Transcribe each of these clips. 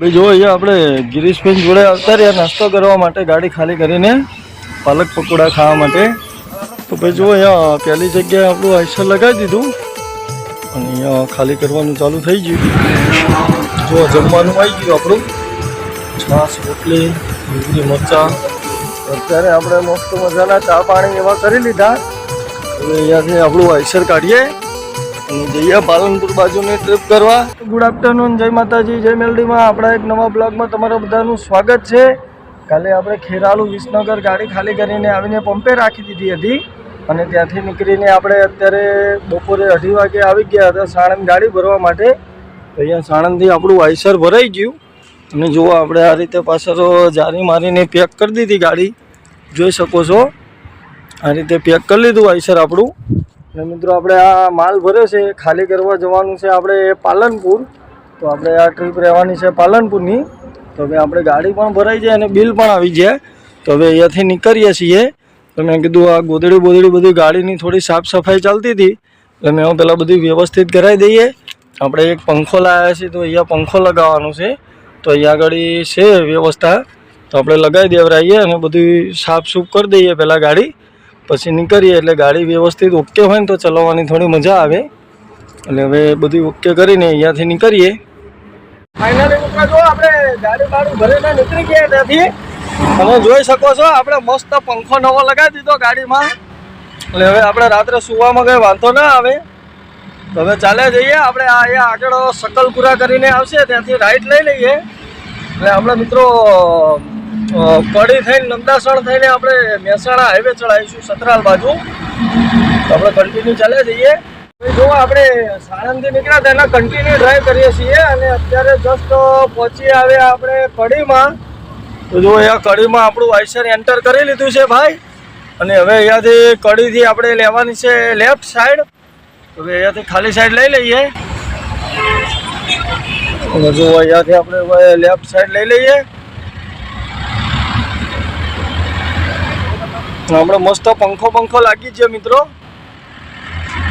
ભાઈ જો અહીંયા આપણે ગિરીશભાઈ જોડે આવતા રહ્યા નાસ્તો કરવા માટે, ગાડી ખાલી કરીને પાલક પકોડા ખાવા માટે. તો ભાઈ જો અહીંયા પહેલી જગ્યાએ આપણું આઈસર લગાવી દીધું અને અહીંયા ખાલી કરવાનું ચાલુ થઈ ગયું. જો જમવાનું આવી ગયું આપણું. છાસ રોટલી ડુંગળી મરચાં. અત્યારે આપણે મસ્ત મજાના ચા પાણી એવા કરી લીધા. હવે અહીંયાથી આપણું આઈસર કાઢીએ. અને જઈએ પાલનપુર બાજુની ટ્રીપ કરવા. ગુડ આફ્ટરનૂન જય માતાજી, જય મેલડીમાં. આપણા એક નવા બ્લોગમાં તમારા બધાનું સ્વાગત છે. કાલે આપણે ખેરાલુ વિસનગર ગાડી ખાલી કરીને આવીને પંપે રાખી દીધી હતી. અને ત્યાંથી નીકળીને આપણે અત્યારે બપોરે અઢી વાગે આવી ગયા હતા સાણંદ ગાડી ભરવા માટે. તો અહીંયા સાણંદથી આપણું આઈસર ભરાઈ ગયું. અને જુઓ આપણે આ રીતે પાછળ જારી મારીને પેક કરી દીધી ગાડી. જોઈ શકો છો. આ રીતે પેક કરી લીધું આઈસર આપણું. અને મિત્રો આપણે આ માલ ભર્યો છે, ખાલી કરવા જવાનું છે આપણે પાલનપુર. તો આપણે આ ટ્રીપ રહેવાની છે પાલનપુરની. તો હવે આપણે ગાડી પણ ભરાઈ જાય અને બિલ પણ આવી જાય. તો હવે અહીંયાથી નીકળીએ છીએ. તો મેં કીધું આ ગોદડી બોદડી બધી ગાડીની થોડી સાફ સફાઈ ચાલતી હતી. એટલે મેં પહેલાં બધું વ્યવસ્થિત કરાવી દઈએ. આપણે એક પંખો લાવ્યા છીએ તો અહીંયા પંખો લગાવવાનો છે. તો અહીંયા આગળ છે વ્યવસ્થા. તો આપણે લગાવી દેવરાઈએ અને બધું સાફ સૂફ કરી દઈએ પહેલાં ગાડી. પછી નીકળીએ એટલે ગાડી વ્યવસ્થિત ઓકે હોય ને તો ચલાવવાની થોડી મજા આવે. એટલે હવે બધું ઓકે કરીને અહીંયાથી નીકળીએ. ફાઇનલી મિત્રો જો, આપણે ગાડી બાડી ભરીને નીકળી ગયા ત્યાંથી. તમે જોઈ શકો છો, આપણે મસ્ત પંખો નવો લગાવી દીધો ગાડીમાં. એટલે હવે આપણે રાત્રે સુવામાં કંઈ વાંધો ના આવે. તો હવે ચાલ્યા જઈએ, આપણે આ અહીંયા આગળ સકલપુરા કરીને આવશે, ત્યાંથી રાઈટ લઈ લઈએ. એટલે આપણે મિત્રો કડી થઈને નંદાસણ થઈને આપણે મહેસાણા હાઈવે ચડાવીશું, સતરાલ બાજુ. આપણે કન્ટિન્યુ ચાલે જઈએ. જો આપણે સાણંદથી નીકળ્યા હતા, એના કન્ટિન્યુ ડ્રાઈવ કરીએ છીએ અને અત્યારે જસ્ટ પહોંચી આવ્યા આપણે કડીમાં. તો જો અહીંયા કડીમાં આપણું વાઇસર એન્ટર કરી લીધું છે ભાઈ. અને હવે અહીંયાથી કડીથી આપણે લેવાની છે લેફ્ટ સાઈડ હવે અહીંયાથી ખાલી સાઈડ લઈ લઈએ. જો અહીંયાથી આપણે લેફ્ટ સાઈડ લઈ લઈએ. આપણે મસ્ત પંખો પંખો લાગી છે મિત્રો.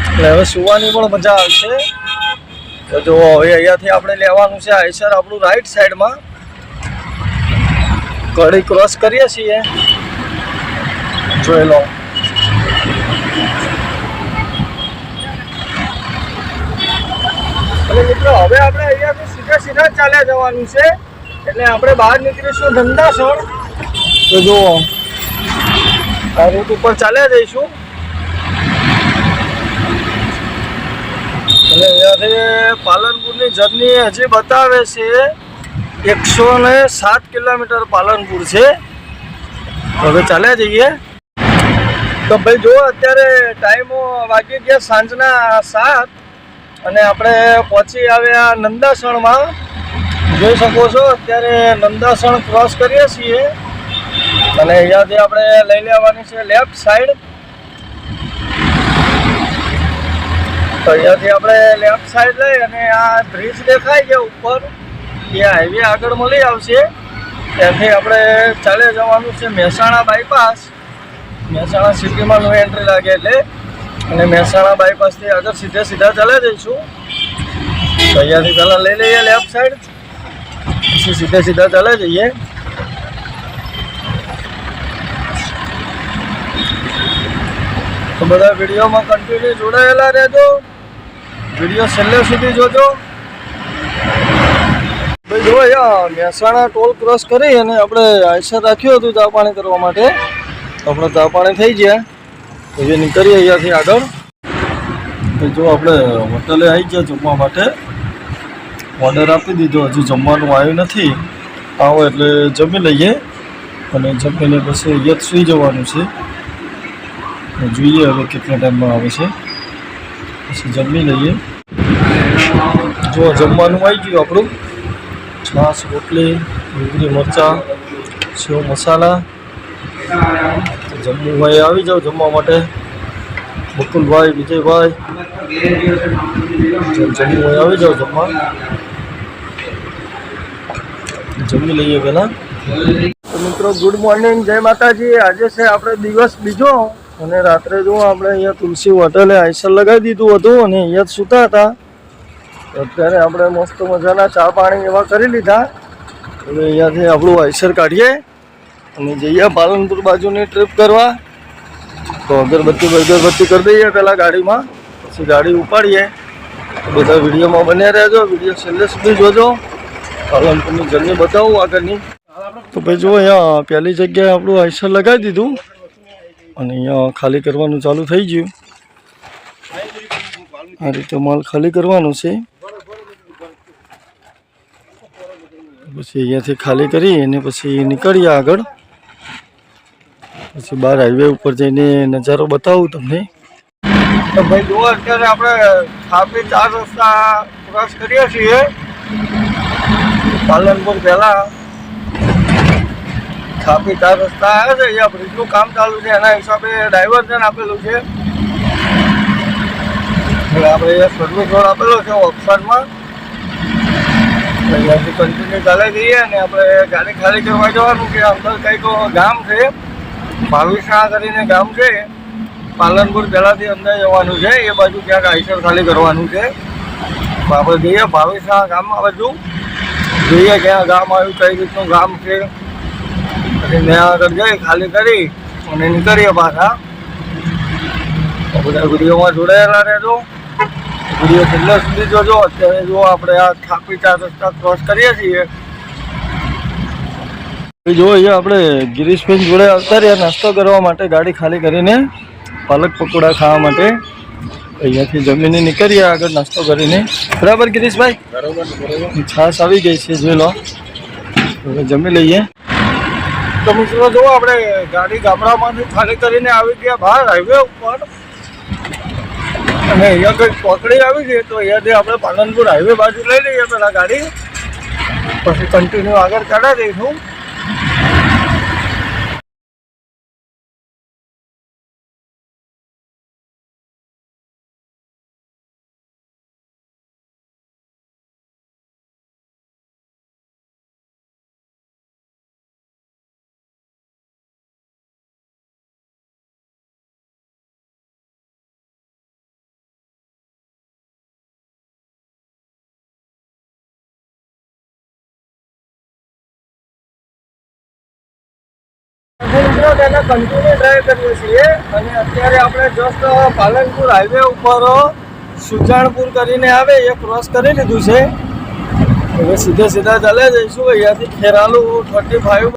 એટલે હવે સુવાની પણ મજા આવશે. તો જો હવે અહીંયાથી આપણે લેવાનું છે આઈસર આપણું રાઈટ સાઈડમાં કડી ક્રોસ કરીએ છીએ. જોઈ લો. અને મિત્રો, હવે આપણે અહીંયાથી સીધા સીધા ચાલ્યા જવાનું છે. એટલે આપણે બહાર નીકળીશું ધંધાસણ. તો જુઓ. આ રૂટ ઉપર ચાલ્યા જઈશું. અને અરે પાલનપુરની જર્ની હજી બતાવે છે, એકસો ને સાત કિલોમીટર પાલનપુર છે. હવે ચાલ્યા જઈએ. તો ભાઈ જો અત્યારે ટાઈમો વાગી ગયા સાંજના સાત અને આપણે પહોંચી આવ્યા નંદાસણમાં. જોઈ શકો છો, અત્યારે નંદાસણ ક્રોસ કરીએ છીએ. અને અહીંયાથી આપણે લઈ લેવાની છે લેફ્ટ સાઈડ તો અહીંયાથી આપણે લેફ્ટ સાઈડ લઈ અને આ બ્રિજ દેખાય છે ઉપર. એ હાઈવે આગળ મળી આવશે. ત્યાંથી આપણે ચાલે જવાનું છે મહેસાણા બાયપાસ મહેસાણા સિટીમાં નો એન્ટ્રી લાગે એટલે. અને મહેસાણા બાયપાસથી આગળ સીધે સીધા ચાલે જઈશું. તો અહીંયાથી પહેલાં લઈ લઈએ લેફ્ટ સાઈડ પછી સીધે સીધા ચાલે જઈએ. તો બધા વિડીયોમાં કન્ટિન્યુ જોડાયેલા રહેજો. વીડિયો છેલ્લે સુધી જોજો. ભાઈ જો અહીંયા મહેસાણા ટોલ ક્રોસ કરી અને આપણે આઈસર રાખ્યું હતું ચા પાણી કરવા માટે. આપણે ચા પાણી થઈ ગયા. તો એ નીકળીએ અહીંયાથી આગળ. જો આપણે હોટલે આવી ગયા જમવા માટે. ઓર્ડર આપી દીધો. હજુ જમવાનું આવ્યું નથી. આવો એટલે જમી લઈએ. અને જમીને પછી અહીંયા સુઈ જવાનું છે. જોઈએ હવે કેટલા ટાઈમમાં આવે છે. પછી જમી લઈએ. જો જમવાનું આવી ગયું આપણું. છાશ, રોટલી ડુંગળી મરચાં, સેવ મસાલા. તો જમવું ભાઈ આવી જાઓ જમવા માટે. બકુલભાઈ, વિજયભાઈ. જેમ જમવું હોય આવી જાઓ જમવા. જમી લઈએ પહેલાં. મિત્રો ગુડ મોર્નિંગ જય માતાજી. આજે છે આપણે દિવસ બીજો. અને રાત્રે જો આપણે અહીંયા તુલસી હોટલે આઈસર લગાવી દીધું હતું અને અહીંયા સૂતા હતા અત્યારે આપણે મસ્ત મજાના ચા પાણી એવા કરી લીધા. હવે અહીંયાથી આપણું આઈસર કાઢીએ અને જઈએ પાલનપુર બાજુની ટ્રીપ કરવા. તો અગરબત્તી બગરબત્તી કરી દઈએ પહેલાં ગાડીમાં, પછી ગાડી ઉપાડીએ. બધા વિડીયોમાં બન્યા રહેજો, વીડિયો છેલ્લે સુધી જોજો. પાલનપુરની જર્ની બતાવું આગળની. તો ભાઈ જુઓ અહીંયા પહેલી જગ્યાએ આપણું આઈસર લગાવી દીધું. અને અહીંયા ખાલી કરવાનું ચાલુ થઈ ગયું. આ રીતે માલ ખાલી કરવાનો છે. પછી અહીંયાથી ખાલી કરી અને પછી નીકળીએ આગળ. પછી બહાર હાઈવે ઉપર જઈને નજારો બતાવું તમને. ભાઈ જુઓ અત્યારે આપણે થાપી ચાર રસ્તા ક્રોસ કરીએ છીએ. પાલનપુર પહેલા થાપી ચાર રસ્તા આવ્યા છે, અહીંયા બ્રિજનું કામ ચાલુ છે, એના હિસાબે ડાયવર્ઝન આપેલું છે. એટલે આપણે સર્વિસ રોડ આપેલો છે, ઓપ્શનમાં. અહીંયાથી કન્ટિન્યુ ચાલે જઈએ અને આપણે ગાડી ખાલી કરવા જવાનું કે અંદર કંઈક ગામ છે ભાવિસા કરીને ગામ છે. પાલનપુર પહેલાંથી અંદર જવાનું છે, એ બાજુ ક્યાંક આઈસર ખાલી કરવાનું છે. આપણે જઈએ ભાવિસા ગામમાં બાજુ. જોઈએ ક્યાં ગામ આવ્યું, કઈ રીતનું ગામ છે. ત્યાં આગળ જઈ ખાલી કરી અને નીકળીએ પાછા. બધા વિડીયોમાં જોડાયેલા રહેજો. વીડિયો છેલ્લે સુધી જોજો. અત્યારે જો આપણે આ થાપી ચાર રસ્તા ક્રોસ કરીએ છીએ. જો અહીંયા આપણે ગિરીશભાઈ જોડે આવતા રહ્યા નાસ્તો કરવા માટે ગાડી ખાલી કરીને પાલક પકોડા ખાવા માટે. અહીંયાથી જમીને નીકળીએ આગળ નાસ્તો કરીને. બરાબર ગિરીશભાઈ? બરાબર. છાશ આવી ગઈ છે જોઈ લો. હવે જમી લઈએ. તો મિત્રો જો આપણે ગાડી ગામડામાંથી ખાલી કરીને આવી ગયા બહાર હાઈવે ઉપર. અને અહીંયા કંઈક પકડી આવી છે તો અહીંયાથી આપણે પાલનપુર હાઈવે બાજુ લઈ લઈએ પેલા ગાડી. પછી કન્ટિન્યુ આગળ ચડા દઈશું. મિત્રો તેને કન્ટિન્યુ ડ્રાઈવ કરીએ છીએ. અને અત્યારે આપણે જસ્ટ પાલનપુર હાઈવે ઉપર સુજાણપુર કરીને આવે, એ ક્રોસ કરી લીધું છે. હવે સીધા સીધા ચાલે જઈશું અહીંયાથી ખેરાલુ થર્ટી ફાઈવ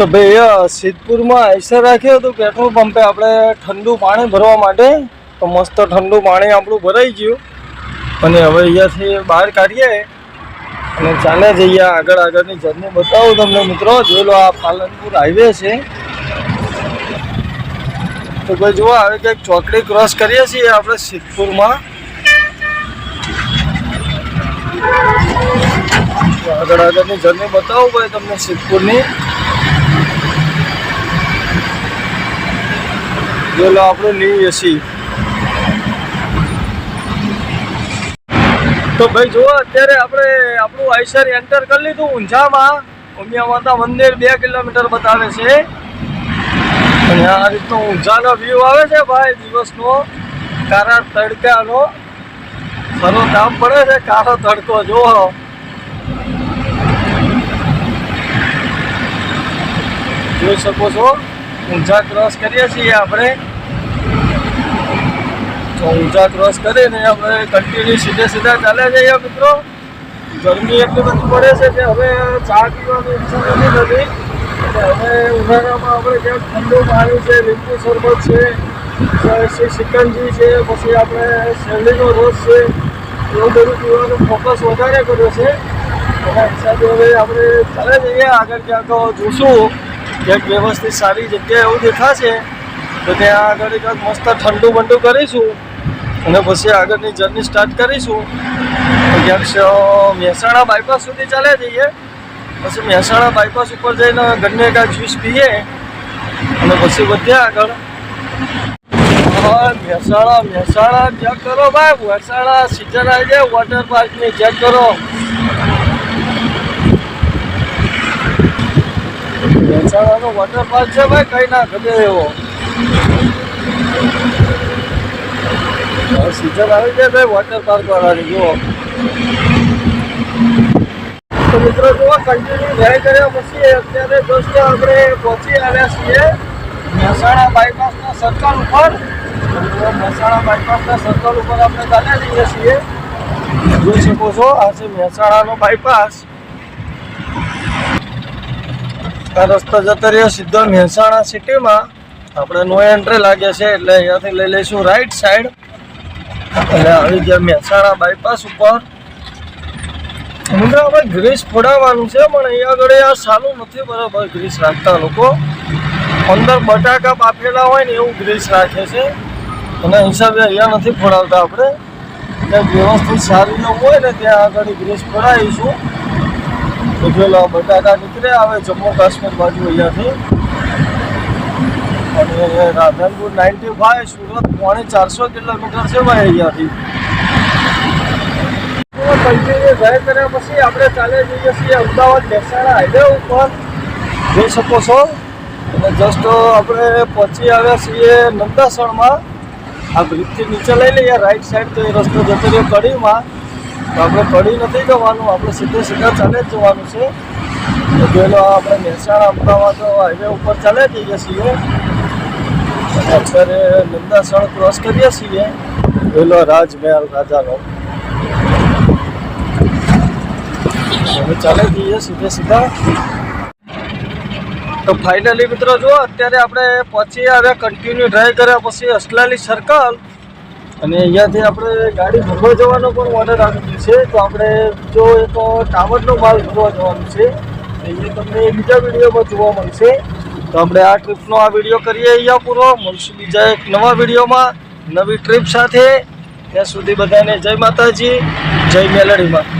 તો ભાઈ સિદ્ધપુરમાં આઈસર રાખ્યું હતું, પેટ્રોલ પંપે આપણે ઠંડુ પાણી ભરવા માટે. તો મસ્ત ઠંડુ પાણી આપણું ભરાઈ ગયું. અને હવે અહીંયાથી બહાર કાઢીએ. અને ચાલે જઈએ આગળ આગળની જર્ની બતાવું તમને મિત્રો, જોઈ લો આ પાલનપુર હાઈવે છે. તો ભાઈ જુઓ, હવે કંઈક ચોકડી ક્રોસ કરીએ છીએ આપણે સિદ્ધપુરમાં. આગળ આગળની જર્ની બતાવું ભાઈ તમને સિદ્ધપુરની. જોઈ લો આપણું ન્યૂ એસી તો ભાઈ જુઓ, અત્યારે આપણે આપણું આઈસર એન્ટર કરી લીધું ઊંઝામાં. ઉમિયા માતા મંદિર બે કિલોમીટર બતાવે છે. અને આ રીતનો ઊંઝાનો વ્યૂ આવે છે ભાઈ દિવસનો. કારા તડકાનો. સરો કામ પડે છે કારો તડકો, જુઓ. જોઈ શકો છો, ઊંઝા ક્રોસ કરીએ છીએ આપણે. તો ઊંચા ક્રોસ કરીને આપણે કન્ટિન્યુ સીધે સીધા ચાલ્યા જઈએ મિત્રો. ગરમી એટલી બધી પડે છે કે હવે ચા પીવાની ઈચ્છા નથી થતી. હવે ઉનાળામાં આપણે ક્યાંક ઠંડુ પાણી છે, લીંબુ શરબત છે શિકંજી છે, પછી આપણે શેરડીનો રસ છે, એવું બધું પીવાનું ફોકસ વધારે કર્યો છે. એના હિસાબે હવે આપણે ચાલે જઈએ. આગળ ક્યાંક જોશું. ક્યાંક વ્યવસ્થિત સારી જગ્યાએ એવું દેખાશે. તો ત્યાં આગળ એક મસ્ત ઠંડુ બંડુ કરીશું અને પછી આગળની જર્ની સ્ટાર્ટ કરીશું. ક્યાંક મહેસાણા બાયપાસ સુધી ચાલે જઈએ પછી મહેસાણા બાયપાસ ઉપર જઈને ગન્ને કા જ્યુસ પીએ અને પછી વધ્યા આગળ. મહેસાણા મહેસાણા ચેક કરો ભાઈ મહેસાણા સિઝન આવી જાય વોટર પાર્કની ચેક કરો. મહેસાણાનો વોટર પાર્ક છે ભાઈ, કઈ ના ગમે એવો. સિઝન આવી ભાઈ વોટર પાર્ક વાળાની, જુઓ. તો મિત્રો, જુઓ કન્ટિન્યુ જાય કર્યા પછી અત્યારે દોસ્તો આપણે પહોંચી આવ્યા છીએ મહેસાણા બાયપાસના સર્કલ ઉપર. મહેસાણા બાયપાસના સર્કલ ઉપર આપણે ચાલ્યા જઈએ છીએ. જોઈ શકો છો, આ છે મહેસાણાનો બાયપાસ આ રસ્તો જતો રહ્યો સીધો મહેસાણા સિટીમાં આપણે નો એન્ટ્રી લાગે છે એટલે અહીંયાથી લઈ લઈશું રાઈટ સાઈડ એટલે આવી ગયા મહેસાણા બાયપાસ ઉપર. આપણે ગ્રીસ ફોડાવવાનું છે, પણ અહીંયા આગળ આ સારું નથી, બરાબર ગ્રીસ રાખતા લોકો. અંદર બટાકા બાફેલા હોય ને એવું ગ્રીસ રાખે છે. અને હિસાબે અહીંયા નથી ફોડાવતા આપણે. એટલે વ્યવસ્થિત સારી ન હોય ને ત્યાં આગળ ગ્રીસ ફોડાવીશું. તો પેલા બટાકા નીકળે આવે જમ્મુ કાશ્મીર બાજુ અહીંયાથી. રાધનપુર નાઇન્ટી ફાઈવ સુરત પોણે ચારસો કિલોમીટર છે ભાઈ અહીંયાથી. કન્ટિન્યુ જાય કર્યા પછી આપણે ચાલે જઈએ છીએ અમદાવાદ મહેસાણા હાઈવે ઉપર. જોઈ શકો છો. અને જસ્ટ આપણે પહોંચી આવ્યા છીએ નંદાસણમાં. આ બ્રિજથી નીચે લઈ લઈએ રાઈટ સાઈડ તો એ રસ્તો જતો રહ્યો કડીમાં. તો આપણે કડી નથી જવાનું, આપણે સીધે સીધા ચાલે જ જવાનું છે. આપણે મહેસાણા, અમદાવાદ હાઈવે ઉપર ચાલે જઈએ છીએ. અત્યારે નંદાસણ ક્રોસ કરીએ છીએ. પેલો રાજમહેલ રાજાનો. હવે ચાલે જઈએ સીધે સીધા. તો ફાઇનલી મિત્રો જો અત્યારે આપણે પહોંચી હવે કન્ટિન્યુ ડ્રાઈવ કર્યા પછી અસલાલી સર્કલ અને અહીંયાથી આપણે ગાડી ભરવા જવાનો પણ ઓર્ડર આપેલું છે. તો આપણે જો એક ટાવરનો માલ ભરવા જવાનું છે એ તમને બીજા વિડીયોમાં જોવા મળશે. તો આપણે આ ટ્રીપનો આ વીડિયો કરીએ અહીંયા પૂરો. મળશું બીજા એક નવા વિડીયોમાં. નવી ટ્રીપ સાથે. ત્યાં સુધી બધાને જય માતાજી, જય મેલડીમાં.